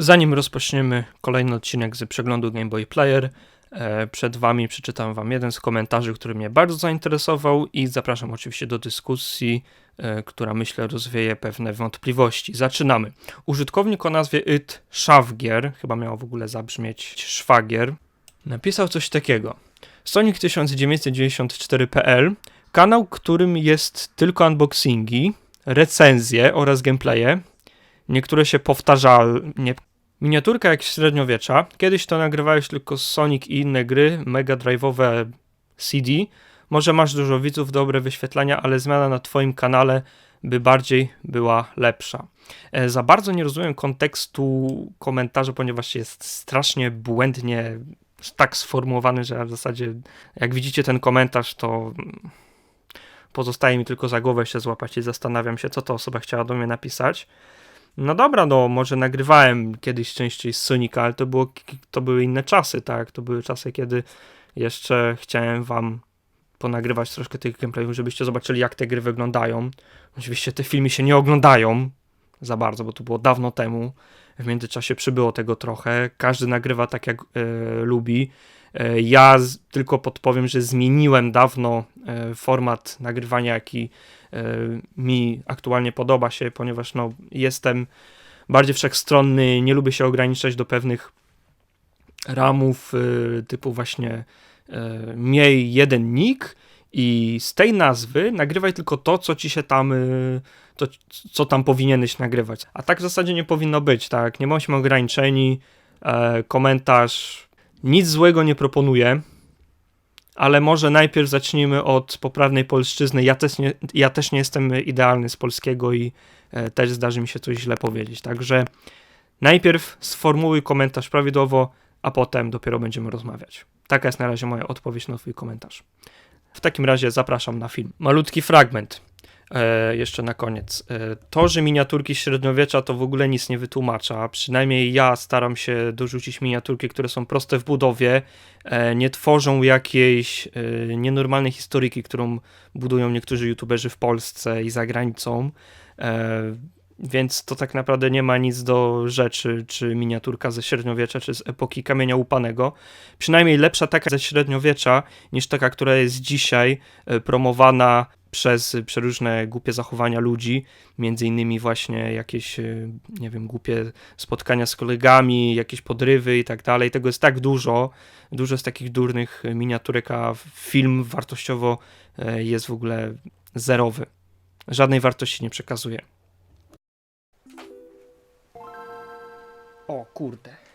Zanim rozpoczniemy kolejny odcinek z przeglądu Game Boy Player, e, przed Wami przeczytam Wam jeden z komentarzy, który mnie bardzo zainteresował i zapraszam oczywiście do dyskusji, e, która myślę rozwieje pewne wątpliwości. Zaczynamy. Użytkownik o nazwie It Szawgier, chyba miało w ogóle zabrzmieć Szwagier, napisał coś takiego. Sonic1994.pl Kanał, którym jest tylko unboxingi, recenzje oraz gameplaye. Niektóre się powtarzalnie. Miniaturka jak średniowiecza. Kiedyś to nagrywałeś tylko Sonic i inne gry, mega drive'owe CD. Może masz dużo widzów, dobre wyświetlania, ale zmiana na twoim kanale by bardziej była lepsza. E, za bardzo nie rozumiem kontekstu komentarza, ponieważ jest strasznie błędnie tak sformułowany, że w zasadzie jak widzicie ten komentarz, to pozostaje mi tylko za głowę się złapać i zastanawiam się, co ta osoba chciała do mnie napisać. No dobra, no może nagrywałem kiedyś częściej z Sonika, ale to, było, to były inne czasy, tak? To były czasy, kiedy jeszcze chciałem wam ponagrywać troszkę tych gameplayów, żebyście zobaczyli, jak te gry wyglądają. Oczywiście te filmy się nie oglądają za bardzo, bo to było dawno temu. W międzyczasie przybyło tego trochę. Każdy nagrywa tak, jak e, lubi. E, ja z, tylko podpowiem, że zmieniłem dawno e, format nagrywania, jaki e, mi aktualnie podoba się, ponieważ no, jestem bardziej wszechstronny, nie lubię się ograniczać do pewnych ramów typu właśnie miej jeden nick i z tej nazwy nagrywaj tylko to, co ci się tam, to, co tam powinieneś nagrywać. A tak w zasadzie nie powinno być, tak? Nie bądźmy ograniczeni. Komentarz nic złego nie proponuję, ale może najpierw zacznijmy od poprawnej polszczyzny. Ja też nie, ja też nie jestem idealny z polskiego i e, też zdarzy mi się coś źle powiedzieć. Także najpierw sformułuj komentarz prawidłowo, a potem dopiero będziemy rozmawiać. Taka jest na razie moja odpowiedź na Twój komentarz. W takim razie zapraszam na film. Malutki fragment. E, jeszcze na koniec. E, to, że miniaturki średniowiecza to w ogóle nic nie wytłumacza. Przynajmniej ja staram się dorzucić miniaturki, które są proste w budowie, e, nie tworzą jakiejś nienormalnej historyki, którą budują niektórzy youtuberzy w Polsce i za granicą. Więc to tak naprawdę nie ma nic do rzeczy, czy miniaturka ze średniowiecza, czy z epoki kamienia łupanego. Przynajmniej lepsza taka ze średniowiecza, niż taka, która jest dzisiaj promowana przez przeróżne głupie zachowania ludzi, między innymi właśnie jakieś, e, nie wiem, głupie spotkania z kolegami, jakieś podrywy i tak dalej. Tego jest tak dużo, dużo z takich durnych miniaturek, a film wartościowo e, jest w ogóle zerowy. Żadnej wartości nie przekazuje. O kurde.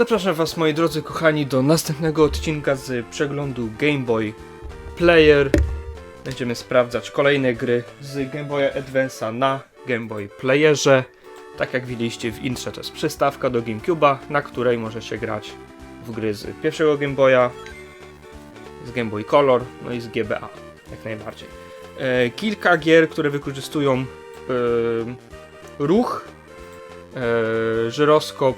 Zapraszam Was, moi drodzy kochani, do następnego odcinka z przeglądu Game Boy Player. Będziemy sprawdzać kolejne gry z Game Boya Advance'a na Game Boy Playerze. Tak jak widzieliście w intrze, to jest przystawka do GameCube'a, na której możecie grać w gry z pierwszego Game Boya, z Game Boy Color, no i z GBA, jak najbardziej. E, kilka gier, które wykorzystują e, ruch, e, żyroskop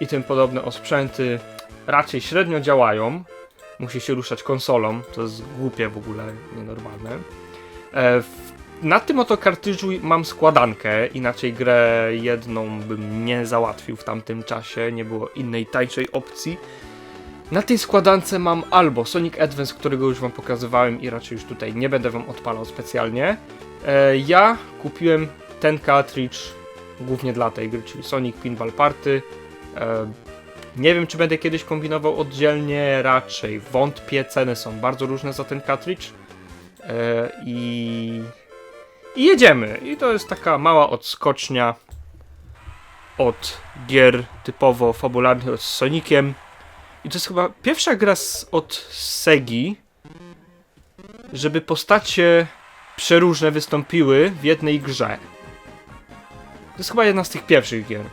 i tym podobne osprzęty raczej średnio działają. Musi się ruszać konsolą, to jest głupie w ogóle, nienormalne. E, na tym oto kartridżu mam składankę, inaczej grę jedną bym nie załatwił w tamtym czasie, nie było innej tańszej opcji. Na tej składance mam albo Sonic Advance, którego już wam pokazywałem i raczej już tutaj nie będę wam odpalał specjalnie. E, ja kupiłem ten cartridge głównie dla tej gry, czyli Sonic Pinball Party. Nie wiem, czy będę kiedyś kombinował oddzielnie, raczej wątpię. Ceny są bardzo różne za ten cartridge. E, I i jedziemy. I to jest taka mała odskocznia od gier typowo fabularnych z Soniciem. I to jest chyba pierwsza gra z, od Segi, żeby postacie przeróżne wystąpiły w jednej grze. To jest chyba jedna z tych pierwszych gier.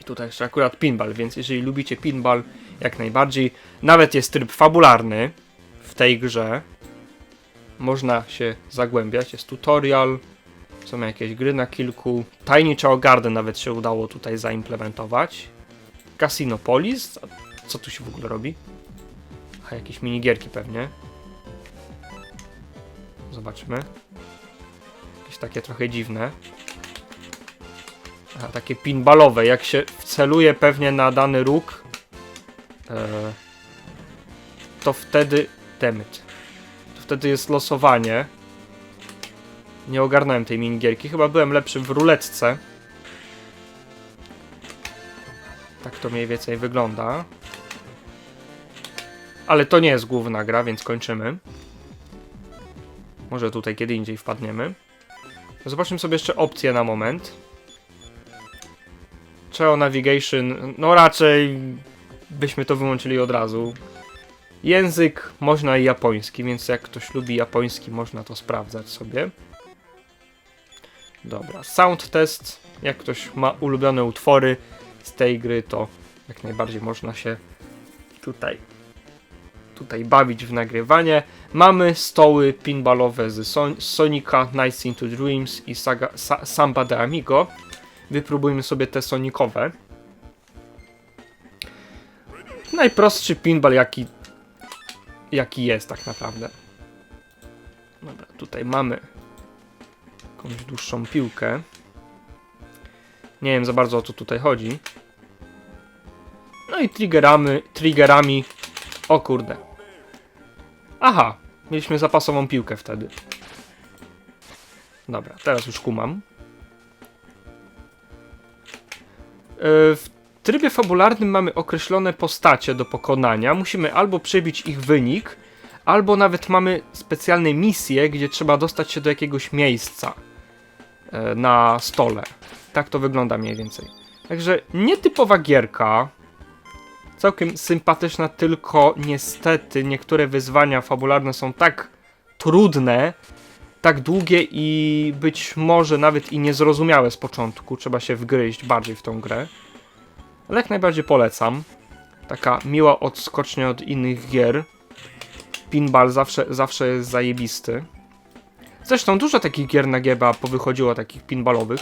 I tutaj jeszcze akurat pinball, więc jeżeli lubicie pinball, jak najbardziej. Nawet jest tryb fabularny w tej grze, można się zagłębiać. Jest tutorial, Są jakieś gry na kilku. Tiny Chow Garden nawet się udało tutaj zaimplementować. Casinopolis. Co tu się w ogóle robi? A jakieś minigierki pewnie. Zobaczmy. Jakieś takie trochę dziwne. Takie pinballowe. Jak się wceluje pewnie na dany róg, e, to wtedy... Dammit. To wtedy jest losowanie. Nie ogarnąłem tej minigierki. Chyba byłem lepszy w ruletce. Tak to mniej więcej wygląda. Ale to nie jest główna gra, więc kończymy. Może tutaj kiedy indziej wpadniemy. Zobaczmy sobie jeszcze opcje na moment. Cheo Navigation, no raczej byśmy to wyłączyli od razu. Język można i japoński, więc jak ktoś lubi japoński, można to sprawdzać sobie. Dobra, sound test. Jak ktoś ma ulubione utwory z tej gry, to jak najbardziej można się tutaj, tutaj bawić w nagrywanie. Mamy stoły pinballowe z Son z Sonika, Nights into Dreams i Saga, Sa Samba de Amigo. Wypróbujmy sobie te sonikowe. Najprostszy pinball, jaki, jaki jest tak naprawdę. Dobra, tutaj mamy jakąś dłuższą piłkę. Nie wiem za bardzo o co tutaj chodzi. No i triggerami, triggerami. O kurde. Aha, mieliśmy zapasową piłkę wtedy. Dobra, teraz już kumam. W trybie fabularnym mamy określone postacie do pokonania. Musimy albo przebić ich wynik, albo nawet mamy specjalne misje, gdzie trzeba dostać się do jakiegoś miejsca e, na stole. Tak to wygląda mniej więcej. Także nietypowa gierka. Całkiem sympatyczna, tylko niestety niektóre wyzwania fabularne są tak trudne, tak długie i być może nawet i niezrozumiałe z początku. Trzeba się wgryźć bardziej w tą grę. Ale jak najbardziej polecam. Taka miła odskocznia od innych gier. Pinball zawsze, zawsze jest zajebisty. Zresztą dużo takich gier na GBA powychodziło, takich pinballowych.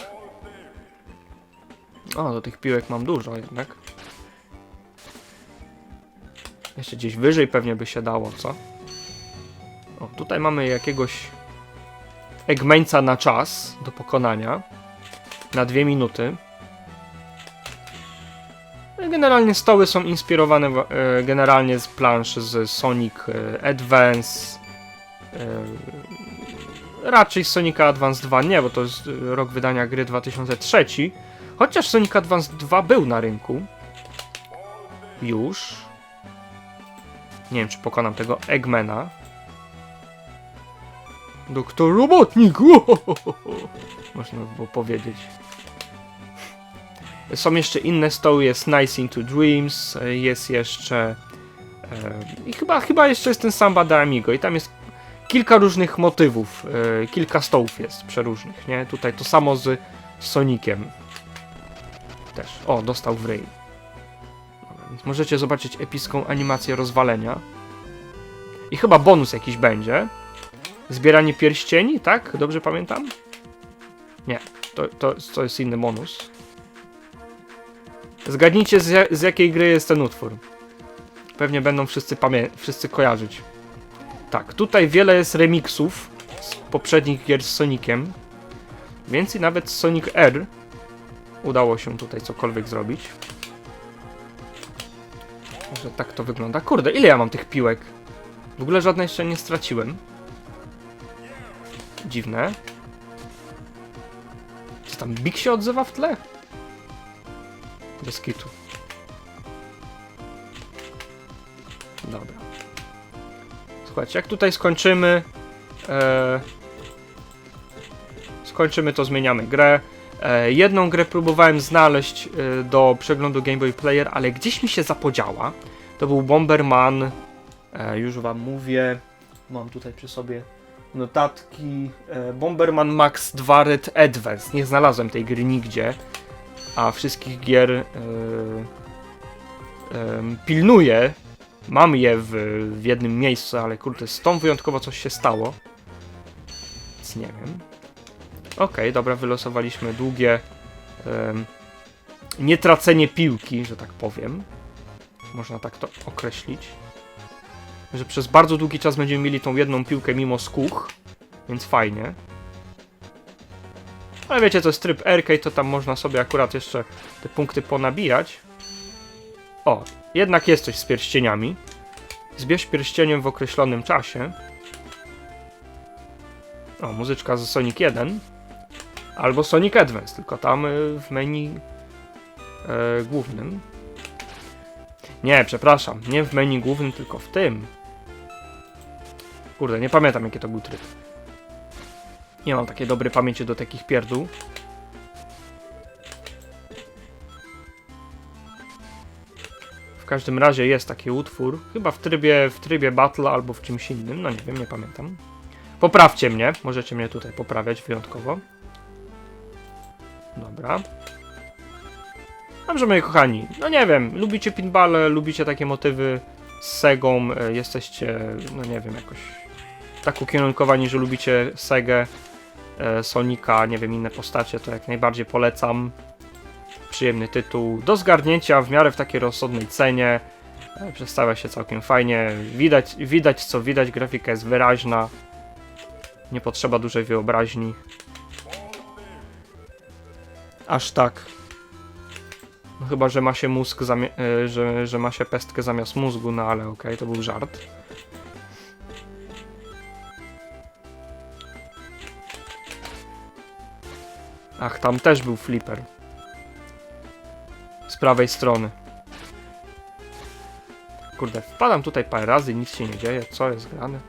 O, do tych piłek mam dużo jednak. Jeszcze gdzieś wyżej pewnie by się dało, co? O, tutaj mamy jakiegoś Eggmańca na czas do pokonania. Na dwie minuty. Generalnie stoły są inspirowane wa- e, generalnie z plansz z Sonic e, Advance. e, Raczej z Sonic Advance 2 nie, bo to jest rok wydania gry 2003. Chociaż Sonic Advance 2 był na rynku. Już. Nie wiem, czy pokonam tego Eggmana. Doktor Robotnik! Uhohoho. Można by było powiedzieć. Są jeszcze inne stoły, jest Nice into Dreams, jest jeszcze... I chyba, chyba jeszcze jest ten Samba de Amigo i tam jest kilka różnych motywów, e, kilka stołów jest przeróżnych, nie? Tutaj to samo z Soniciem. Też. O, dostał w możecie zobaczyć epicką animację rozwalenia. I chyba bonus jakiś będzie. Zbieranie pierścieni, tak? Dobrze pamiętam? Nie, to, to, to jest inny bonus. Zgadnijcie z, ja- z jakiej gry jest ten utwór. Pewnie będą wszyscy pamię- wszyscy kojarzyć. Tak, tutaj wiele jest remixów z poprzednich gier z Soniciem. Więcej nawet z Sonic R udało się tutaj cokolwiek zrobić. Że tak to wygląda. Kurde, ile ja mam tych piłek? W ogóle żadnej jeszcze nie straciłem. Dziwne. Czy tam Big się odzywa w tle? Bez kitu. Dobra. Słuchajcie, jak tutaj skończymy... E, skończymy, to zmieniamy grę. E, jedną grę próbowałem znaleźć e, do przeglądu Game Boy Player, ale gdzieś mi się zapodziała. To był Bomberman. E, już wam mówię. Mam tutaj przy sobie notatki. E, Bomberman Max 2 Red Advance. Nie znalazłem tej gry nigdzie, a wszystkich gier e, em, pilnuję. Mam je w, w jednym miejscu, ale kurde, z tą wyjątkowo coś się stało. Więc nie wiem. Okej, dobra, wylosowaliśmy długie em, nietracenie piłki, że tak powiem. Można tak to określić. Że przez bardzo długi czas będziemy mieli tą jedną piłkę mimo skuch, więc fajnie. Ale wiecie, to jest tryb arcade, to tam można sobie akurat jeszcze te punkty ponabijać. O, jednak jest coś z pierścieniami. Zbierz pierścieniem w określonym czasie. O, muzyczka z Sonic 1. Albo Sonic Advance, tylko tam y, w menu e, głównym. Nie, przepraszam, nie w menu głównym, tylko w tym. Kurde, nie pamiętam jaki to był tryb. Nie mam takiej dobrej pamięci do takich pierdół. W każdym razie jest taki utwór, chyba w trybie, w trybie battle albo w czymś innym, no nie wiem, nie pamiętam. Poprawcie mnie, możecie mnie tutaj poprawiać wyjątkowo. Dobra. Dobrze, moi kochani, no nie wiem, lubicie pinballe, lubicie takie motywy z Segą, e, jesteście, no nie wiem, jakoś tak ukierunkowani, że lubicie Segę, e, Sonika, nie wiem, inne postacie, to jak najbardziej polecam. Przyjemny tytuł, do zgarnięcia w miarę w takiej rozsądnej cenie. E, Przedstawia się całkiem fajnie, widać, widać co widać, grafika jest wyraźna. Nie potrzeba dużej wyobraźni. Aż tak. No chyba, że ma się mózg, e, że, że ma się pestkę zamiast mózgu, no ale okej, to był żart. Ach, tam też był flipper. Z prawej strony. Kurde, wpadam tutaj parę razy, nic się nie dzieje. Co jest grane?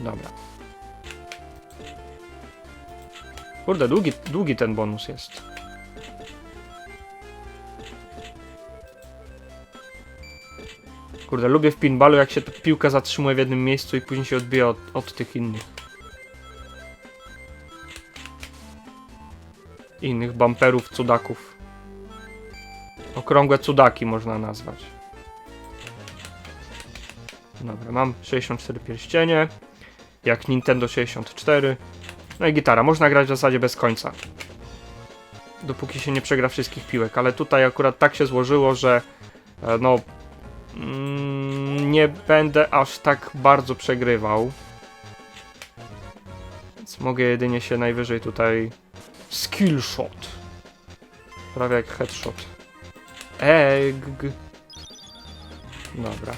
Dobra. Kurde, długi, długi ten bonus jest. Kurde, lubię w pinballu, jak się piłka zatrzymuje w jednym miejscu i później się odbija od, od tych innych. Innych bumperów, cudaków. Okrągłe cudaki można nazwać. Dobra, mam 64 pierścienie. Jak Nintendo 64. No i gitara. Można grać w zasadzie bez końca. Dopóki się nie przegra wszystkich piłek. Ale tutaj akurat tak się złożyło, że e, no mm, nie będę aż tak bardzo przegrywał. Więc mogę jedynie się najwyżej tutaj skill shot. Prawie jak headshot. Egg. Dobra.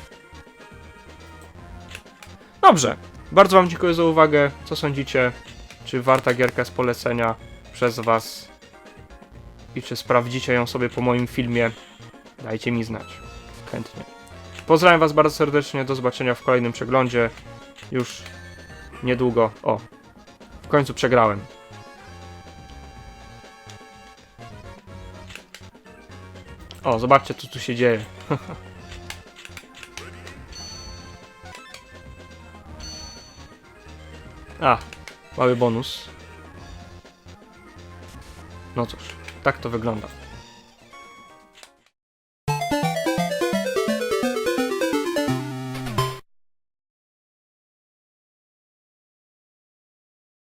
Dobrze. Bardzo Wam dziękuję za uwagę. Co sądzicie? Czy warta gierka z polecenia przez Was? I czy sprawdzicie ją sobie po moim filmie? Dajcie mi znać. Chętnie. Pozdrawiam Was bardzo serdecznie. Do zobaczenia w kolejnym przeglądzie. Już niedługo. O, w końcu przegrałem. O, zobaczcie, co tu się dzieje. A, mały bonus. No cóż, tak to wygląda.